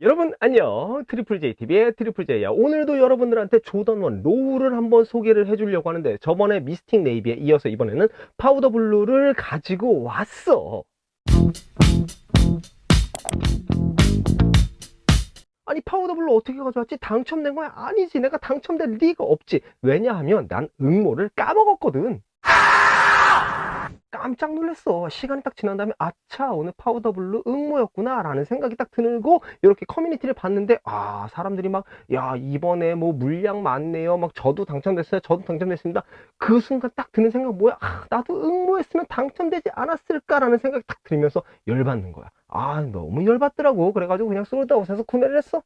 여러분 안녕. 트리플 JTV의 트리플 J야. 오늘도 여러분들한테 조던원 로우를 한번 소개를 해주려고 하는데 저번에 미스틱 네이비에 이어서 이번에는 파우더 블루를 가지고 왔어. 아니 파우더 블루 어떻게 가져왔지? 당첨된 거야? 아니지. 내가 당첨될 리가 없지. 왜냐하면 난 응모를 까먹었거든 깜짝 놀랐어. 시간이 딱 지난 다음에 아차 오늘 파우더 블루 응모였구나 라는 생각이 딱 들고 이렇게 커뮤니티를 봤는데 아 사람들이 막 야 이번에 뭐 물량 많네요. 막 저도 당첨됐어요. 저도 당첨됐습니다. 그 순간 딱 드는 생각 뭐야? 아, 나도 응모했으면 당첨되지 않았을까라는 생각이 딱 들면서 열받는 거야. 아 너무 열받더라고. 그래가지고 그냥 솔드아웃해서 구매를 했어.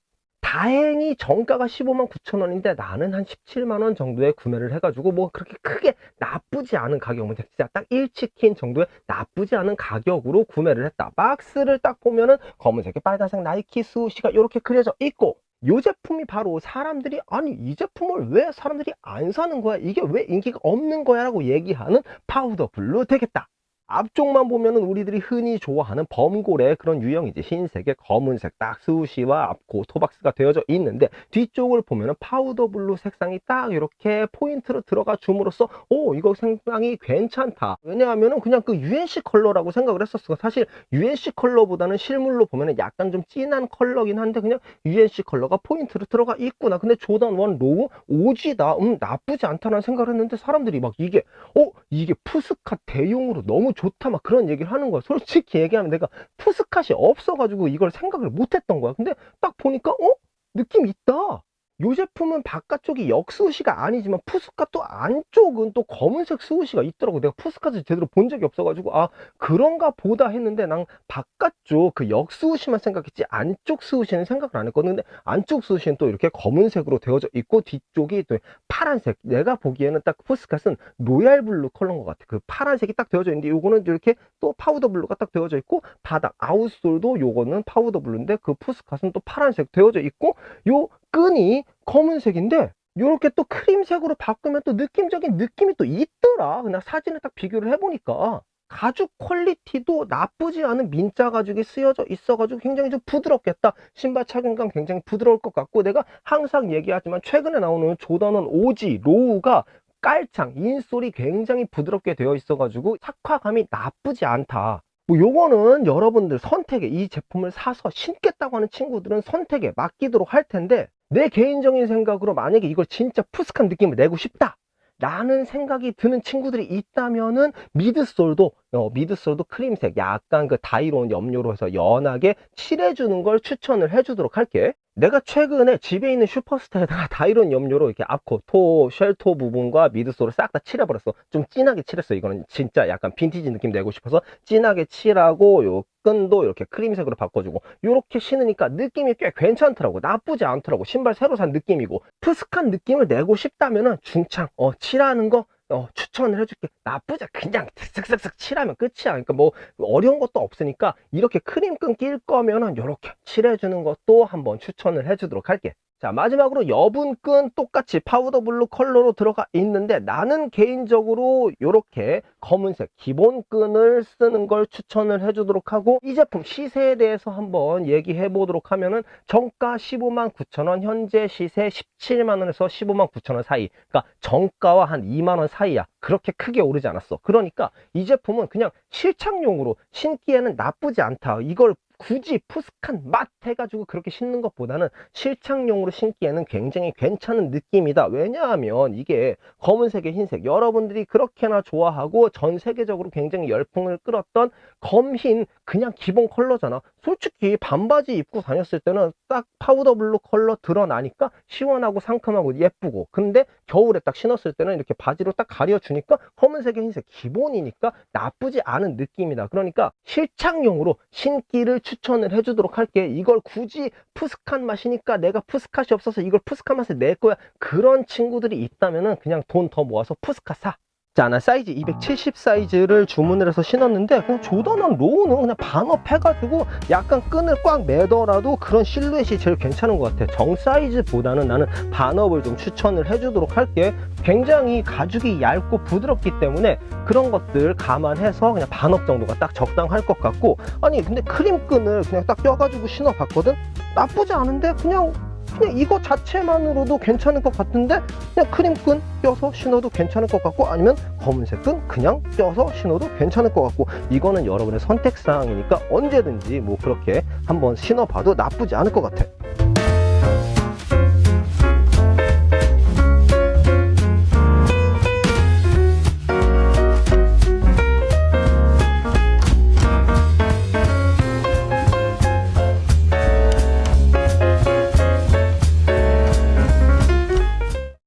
다행히 정가가 15만 9천 원인데 나는 한 17만 원 정도에 구매를 해가지고 뭐 그렇게 크게 나쁘지 않은 가격은 진짜 딱 1치킨 정도의 나쁘지 않은 가격으로 구매를 했다. 박스를 딱 보면은 검은색에 빨간색 나이키 수시가 이렇게 그려져 있고 이 제품이 바로 사람들이 아니 이 제품을 왜 사람들이 안 사는 거야? 이게 왜 인기가 없는 거야? 라고 얘기하는 파우더 블루 되겠다. 앞쪽만 보면은 우리들이 흔히 좋아하는 범고래 그런 유형이지 흰색에 검은색 딱 스우시와 앞고 토박스가 되어져 있는데 뒤쪽을 보면은 파우더 블루 색상이 딱 이렇게 포인트로 들어가 줌으로써 오 이거 상당히 괜찮다. 왜냐하면은 그냥 그 UNC 컬러라고 생각을 했었어. 사실 UNC 컬러보다는 실물로 보면은 약간 좀 진한 컬러긴 한데 그냥 UNC 컬러가 포인트로 들어가 있구나. 근데 조던 원 로우 오지다. 음 나쁘지 않다는 생각을 했는데 사람들이 막 이게 어 이게 푸스카 대용으로 너무 좋다 막 그런 얘기를 하는 거야. 솔직히 얘기하면 내가 푸스카이 없어가지고 이걸 생각을 못했던 거야. 근데 딱 보니까 어? 느낌 있다 이 제품은 바깥쪽이 역스우시가 아니지만 푸스카 또 안쪽은 또 검은색 스우시가 있더라고. 내가 푸스카를 제대로 본 적이 없어가지고 아 그런가 보다 했는데 난 바깥쪽 그 역스우시만 생각했지 안쪽 스우시는 생각을 안 했거든. 근데 안쪽 스우시는 또 이렇게 검은색으로 되어져 있고 뒤쪽이 또 파란색. 내가 보기에는 딱 푸스카는 로얄 블루 컬러인 것 같아. 그 파란색이 딱 되어져 있는데 요거는 이렇게 또 파우더 블루가 딱 되어져 있고 바닥 아웃솔도 요거는 파우더 블루인데 그 푸스카는 또 파란색 되어져 있고 요 끈이 검은색인데 요렇게 또 크림색으로 바꾸면 또 느낌적인 느낌이 또 있더라 그냥 사진을 딱 비교를 해보니까 가죽 퀄리티도 나쁘지 않은 민자 가죽이 쓰여져 있어가지고 굉장히 좀 부드럽겠다. 신발 착용감 굉장히 부드러울 것 같고 내가 항상 얘기하지만 최근에 나오는 조던원 오지 로우가 깔창, 인솔이 굉장히 부드럽게 되어 있어가지고 착화감이 나쁘지 않다. 뭐 요거는 여러분들 선택에 이 제품을 사서 신겠다고 하는 친구들은 선택에 맡기도록 할 텐데 내 개인적인 생각으로 만약에 이걸 진짜 푸스한 느낌을 내고 싶다. 라는 생각이 드는 친구들이 있다면은 미드솔도 어, 미드솔도 크림색 약간 그 다이론 염료로 해서 연하게 칠해주는 걸 추천을 해주도록 할게 내가 최근에 집에 있는 슈퍼스타에다가 다이론 염료로 이렇게 앞코 토 쉘토 부분과 미드솔을 싹 다 칠해버렸어. 좀 진하게 칠했어. 이거는 진짜 약간 빈티지 느낌 내고 싶어서 진하게 칠하고 요 끈도 이렇게 크림색으로 바꿔주고 이렇게 신으니까 느낌이 꽤 괜찮더라고. 나쁘지 않더라고. 신발 새로 산 느낌이고. 푸스한 느낌을 내고 싶다면 은 중창 어 칠하는 거 어, 추천을 해줄게. 나쁘지, 그냥 슥슥슥 칠하면 끝이야. 그러니까 뭐 어려운 것도 없으니까 이렇게 크림끈 낄 거면은 이렇게 칠해주는 것도 한번 추천을 해주도록 할게. 자 마지막으로 여분끈 똑같이 파우더 블루 컬러로 들어가 있는데 나는 개인적으로 이렇게 검은색 기본 끈을 쓰는 걸 추천을 해주도록 하고 이 제품 시세에 대해서 한번 얘기해 보도록 하면은 정가 15만 9천원 현재 시세 17만원에서 15만 9천원 사이. 그러니까 정가와 한 2만원 사이야. 그렇게 크게 오르지 않았어. 그러니까 이 제품은 그냥 실착용으로 신기에는 나쁘지 않다. 이걸 굳이 푸스한 맛 해가지고 그렇게 신는 것보다는 실착용으로 신기에는 굉장히 괜찮은 느낌이다. 왜냐하면 이게 검은색에 흰색 여러분들이 그렇게나 좋아하고 전 세계적으로 굉장히 열풍을 끌었던 검흰 그냥 기본 컬러잖아. 솔직히 반바지 입고 다녔을 때는 딱 파우더 블루 컬러 드러나니까 시원하고 상큼하고 예쁘고 근데 겨울에 딱 신었을 때는 이렇게 바지로 딱 가려주니까 검은색에 흰색 기본이니까 나쁘지 않은 느낌이다. 그러니까 실착용으로 신기를 추천을 해주도록 할게. 이걸 굳이 푸스칸 맛이니까 내가 푸스카이 없어서 이걸 푸스카 맛을 낼 거야. 그런 친구들이 있다면 은 그냥 돈 더 모아서 푸스카 사. 자, 나 사이즈 270 사이즈를 주문을 해서 신었는데 그냥 조던한 로우는 그냥 반업 해가지고 약간 끈을 꽉 매더라도 그런 실루엣이 제일 괜찮은 것 같아. 정 사이즈보다는 나는 반업을 좀 추천을 해주도록 할게. 굉장히 가죽이 얇고 부드럽기 때문에 그런 것들 감안해서 그냥 반업 정도가 딱 적당할 것 같고 아니 근데 크림끈을 그냥 딱 껴가지고 신어봤거든? 나쁘지 않은데 그냥 그냥 이거 자체만으로도 괜찮을 것 같은데 그냥 크림끈 껴서 신어도 괜찮을 것 같고 아니면 검은색 끈 그냥 껴서 신어도 괜찮을 것 같고 이거는 여러분의 선택사항이니까 언제든지 뭐 그렇게 한번 신어봐도 나쁘지 않을 것 같아